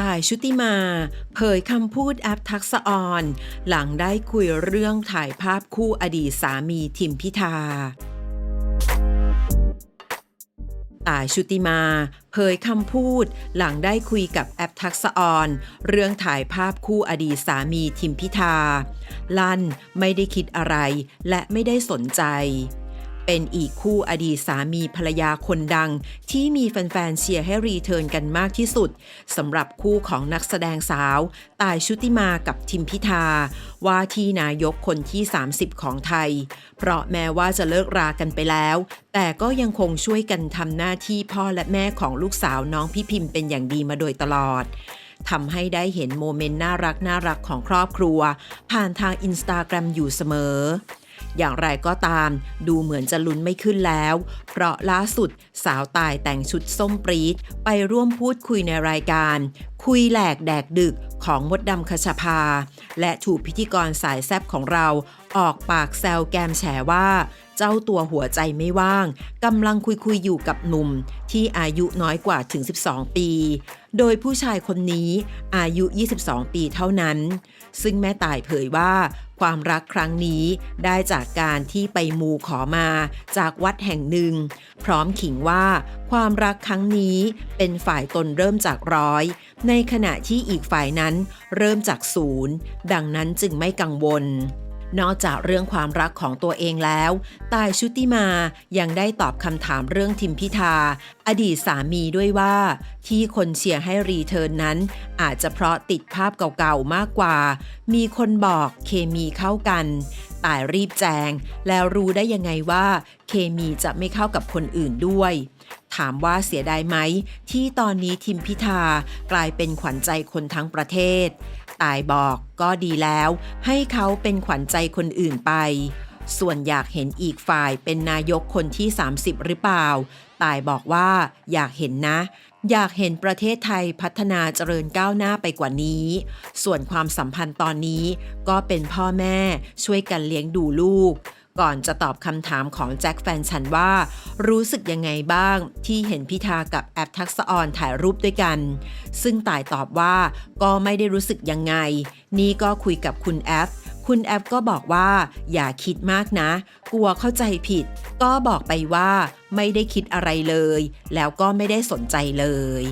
ตายชุติมา เผยคำพูดแอปทักษออน หลังได้คุยเรื่องถ่ายภาพคู่อดีตสามีทิมพิธาตายชุติมา เผยคำพูด หลังได้คุยกับแอปทักษออน เรื่องถ่ายภาพคู่อดีตสามีทิมพิธา ลั่นไม่ได้คิดอะไรและไม่ได้สนใจ เป็นอีกคู่อดีตสามีภรรยาคนดัง ที่มีแฟนๆเชียร์ให้รีเทิร์นกันมากที่สุดสำหรับคู่ของนักแสดงสาว ตายชุติมากับทิมพิธา ว่าที่นายกคนที่ 30 ของไทย เพราะแม้ว่าจะเลิกรากันไปแล้ว แต่ก็ยังคงช่วยกันทำหน้าที่พ่อและแม่ของลูกสาวน้องพี่พิมพ์เป็นอย่างดีมาโดยตลอดทำให้ได้เห็นโมเมนต์น่ารักน่ารักของครอบครัว ผ่านทางอินสตาแกรมอยู่เสมอ อย่างไรก็ตาม ดูเหมือนจะลุ้นไม่ขึ้นแล้ว เพราะล่าสุดสาวตายแต่งชุดส้มปรีดไปร่วมพูดคุยในรายการ คุยแหลกแดกดึก ของมดดำคชภา และถูกพิธีกรสายแซบของเราออกปากแซวแกมแฉว่า เจ้าตัวหัวใจไม่ว่างกำลังคุยคุยอยู่กับหนุ่ม ที่อายุน้อยกว่าถึง 12 ปี โดยผู้ชายคนนี้อายุ 22 ปีเท่านั้น ซึ่งแม่ต่ายเผยว่า ความรักครั้งนี้ได้จากการที่ไปมูขอมาจากวัดแห่งหนึ่ง พร้อมขิงว่าความรักครั้งนี้เป็นฝ่ายตนเริ่มจากร้อย ในขณะที่อีกฝ่ายนั้นเริ่มจากศูนย์ ดังนั้นจึงไม่กังวล นอกจากเรื่องความรักของตัวเองแล้ว ตายชุติมายังได้ตอบคำถามเรื่องทิมพิธา อดีตสามีด้วยว่า ที่คนเชียร์ให้รีเทิร์นนั้น อาจจะเพราะติดภาพเก่าๆมากกว่า มีคนบอกเคมีเข้ากันตายรีบแจง แล้วรู้ได้ยังไงว่า เคมีจะไม่เข้ากับคนอื่นด้วย ถามว่าเสียดายไหม ที่ตอนนี้ทิมพิธากลายเป็นขวัญใจคนทั้งประเทศ ตายบอกก็ดีแล้ว ให้เขาเป็นขวัญใจคนอื่นไป ส่วนอยากเห็นอีกฝ่ายเป็นนายกคนที่ 30 หรือเปล่า ตายบอกว่าอยากเห็นนะ อยากเห็นประเทศไทยพัฒนาเจริญก้าวหน้าไปกว่านี้ ส่วนความสัมพันธ์ตอนนี้ก็เป็นพ่อแม่ช่วยกันเลี้ยงดูลูก ก่อนจะตอบคำถามของแจ็คแฟนฉันว่า รู้สึกยังไงบ้างที่เห็นพิธากับแอปทักษออนถ่ายรูปด้วยกัน ซึ่งต่ายตอบว่าก็ไม่ได้รู้สึกยังไง นี่ก็คุยกับคุณแอปคุณแอปก็บอกว่า อย่าคิดมากนะ กลัวเข้าใจผิด ก็บอกไปว่า ไม่ได้คิดอะไรเลย แล้วก็ไม่ได้สนใจเลย